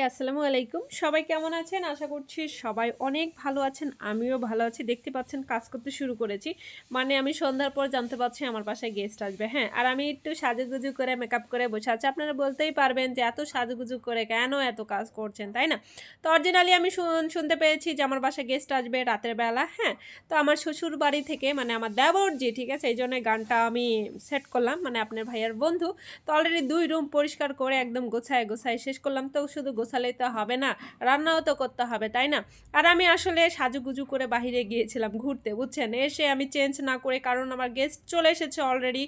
আসসালামু আলাইকুম। সবাই কেমন আছেন? আশা করছি সবাই অনেক ভালো আছেন, আমিও ভালো আছি। দেখতে পাচ্ছেন কাজ করতে শুরু করেছি। মানে আমি সন্ধ্যার পর জানতে পারছি আমার বাসায় গেস্ট আসবে হ্যাঁ। আর আমি একটু সাজুগুজু করে মেকআপ করে বসে আছি। আপনারা বলতেই পারবেন যে এত সাজুগুজু করে কেন এত কাজ করছেন, তাই না? তো অরিজিনালি আমি শুন- শুনতে পেয়েছি যে আমার বাসায় গেস্ট আসবে রাতের বেলা হ্যাঁ। তো আমার শ্বশুর বাড়ি থেকে মানে আমার দেবর যে ঠিক আছে? এই জন্য গানটা আমি সেট করলাম মানে আপনার ভাইয়ার বন্ধু। তো অলরেডি দুই রুম পরিষ্কার করে একদম গোছায় গোছায় শেষ করলাম। তো শুধু গোছালেই তো হবে না, রান্নাও তো করতে হবে, তাই না? আর আমি আসলে সাজুগুজু করে বাহিরে গিয়েছিলাম ঘুরতে, বুঝছেন? এসে আমি চেঞ্জ না করে, কারণ আমার গেস্ট চলে এসেছে অলরেডি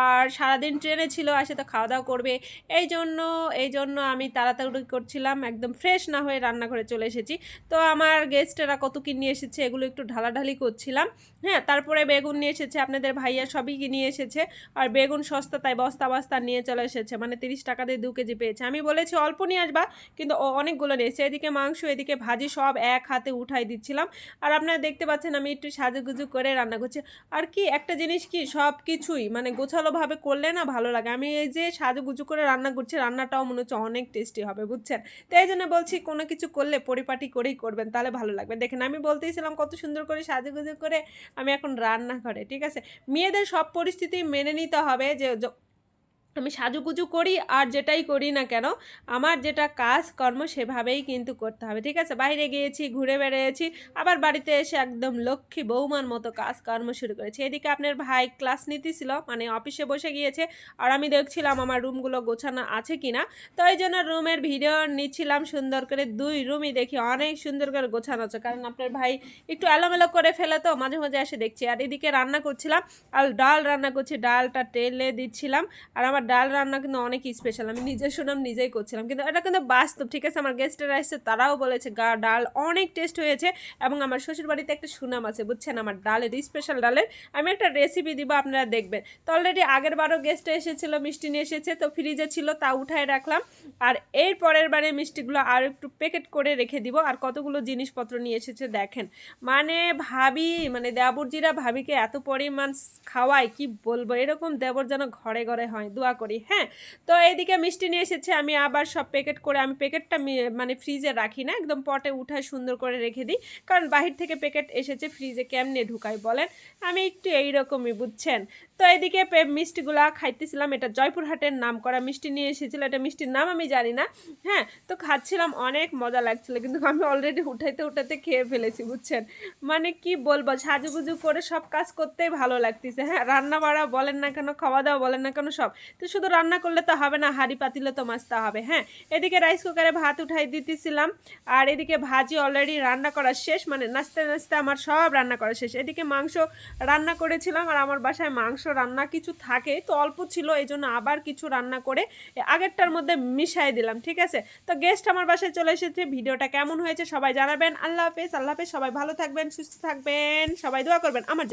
আর সারাদিন ট্রেনে ছিল, আসে তো খাওয়া দাওয়া করবে। এই জন্য এই জন্য আমি তাড়াতাড়ি করছিলাম, একদম ফ্রেশ না হয়ে রান্নাঘরে চলে এসেছি। তো আমার গেস্টেরা কত কি নিয়ে এসেছে, এগুলো একটু ঢালাঢালি করছিলাম। হ্যাঁ তারপরে বেগুন নিয়ে এসেছে, আপনাদের ভাইয়া সবই নিয়ে এসেছে, আর বেগুন সস্তা তাই বস্তা বস্তা নিয়ে চলে এসেছে মানে তিরিশ টাকা দিয়ে দু কেজি পেয়েছে। আমি বলেছি, অল্প নিয়ে আসবা কিন্তু অনেকগুলো নিয়েছে এদিকে মাংস, এদিকে ভাজি সব এক হাতে উঠাই দিচ্ছিলাম। আর আপনারা দেখতে পাচ্ছেন আমি একটু সাজুগুজু করে রান্না করছি। আর কি, একটা জিনিস কি, সব কিছুই মানে গোছালোভাবে করলে না ভালো লাগে। আমি এই যে সাজুগুজু করে রান্না করছি, রান্নাটাও মনে হচ্ছে অনেক টেস্টি হবে, বুঝছেন? তো এই জন্য বলছি কোনো কিছু করলে পরিপাটি করেই করবেন, তাহলে ভালো লাগবে। দেখেন আমি বলতেইছিলাম কত সুন্দর করে সাজুগুজু করে আমি এখন রান্না করে ঠিক আছে? মেয়েদের সব পরিস্থিতি মেনে নিতে হবে য- আমি সাজুগুজু করি আর যেটাই করি না কেন, আমার যেটা কাজ, কর্ম সেভাবেই কিন্তু করতে হবে, ঠিক আছে? বাইরে গিয়েছি, ঘুরে বেড়িয়েছি, আবার বাড়িতে এসে একদম লক্ষ্মী বৌমার মতো কাজ, কর্ম শুরু করেছি। এদিকে আপনার ভাই ক্লাস নিতেছিল মানে অফিসে বসে গিয়েছে, আর আমি দেখছিলাম আমার রুমগুলো গোছানো আছে কি না, তো এই জন্য রুমের ভিডিও নিচ্ছিলাম সুন্দর করে, দুই রুমই দেখি, অনেক সুন্দর করে গোছানো আছে, কারণ আপনার ভাই একটু এলোমেলো করে ফেলে তো, মাঝে মাঝে এসে দেখছি, আর এদিকে রান্না করছিলাম, আর ডাল রান্না করছি, ডালটা টেলে দিচ্ছিলাম, আর আমার ডাল রান্না কিন্তু অনেক স্পেশাল আমি নিজে শুনাম নিজেই করছিলাম। কিন্তু এটা কিন্তু বাস্তব, ঠিক আছে? আমার গেস্টেরা এসেছে, তারাও বলেছে, গা, ডাল, অনেক টেস্ট হয়েছে। এবং আমার শ্বশুর বাড়িতে একটা সুনাম আছে, বুঝছেন? আমার ডালের স্পেশাল ডালের। আমি একটা রেসিপি দিব, আপনারা দেখবেন। তো অলরেডি আগের বারও গেস্ট এসেছিল, মিষ্টি নিয়ে এসেছে, তো ফ্রিজে ছিল, তা উঠায় রাখলাম। আর এর পরের বারে মিষ্টিগুলো আর একটু প্যাকেট করে রেখে দিব, আর কতগুলো জিনিসপত্র নিয়ে এসেছে, দেখেন। মানে ভাবি মানে দেবরজিরা ভাবিকে এত পরিমাণ খাওয়ায়, কি বলব? এরকম দেবর যেন ঘরে ঘরে হয়, দোয়া করি হ্যাঁ? তো এইদিকে মিষ্টি নিয়ে এসেছে, আমি আবার সব প্যাকেট করে, আমি প্যাকেটটা মানে ফ্রিজে রাখি না, একদম পটে উঠায় সুন্দর করে রেখে দিই, কারণ বাহির থেকে প্যাকেট এসেছে ফ্রিজে কেমনে ঢুকাই বলেন? আমি একটু এইরকমই, বুঝছেন? তো এদিকে মিষ্টিগুলা খাইতেছিলাম, এটা জয়পুরহাটের নাম করা মিষ্টি নিয়ে এসেছিল, এটা মিষ্টির নাম আমি জানি না হ্যাঁ? তো খাচ্ছিলাম, অনেক মজা লাগছিল, কিন্তু আমি অলরেডি উঠাইতে উঠাতে খেয়ে ফেলেছি, বুঝছেন? মানে কি বলব, সাজুগুজু করে সব কাজ করতেই ভালো লাগতেছে হ্যাঁ? রান্না বাড়া বলেন না কেন খাওয়া দাওয়া বলেন না কেন, সব। তো শুধু রান্না করলে তো হবে না, হাঁড়ি পাতিলে তো মাছতে হবে হ্যাঁ? এদিকে রাইস কুকারে ভাত উঠাই দিতেছিলাম, আর এদিকে ভাজি অলরেডি রান্না করা শেষ মানে নাচতে নাচতে আমার সব রান্না করা শেষ। এদিকে মাংস রান্না করেছিলাম, আর আমার বাসায় মাংস রান্না কিছু থাকে, তো অল্প ছিল, এই জন্য আবার কিছু রান্না করে আগেরটার মধ্যে মিশাই দিলাম, ঠিক আছে? তো গেস্ট আমার বাসায় চলে এসেছে, ভিডিওটা কেমন হয়েছে সবাই জানাবেন, আল্লাহ হাফেজ আল্লাহ হাফেজ, সবাই ভালো থাকবেন, সুস্থ থাকবেন, সবাই দোয়া করবেন আমার জন্য।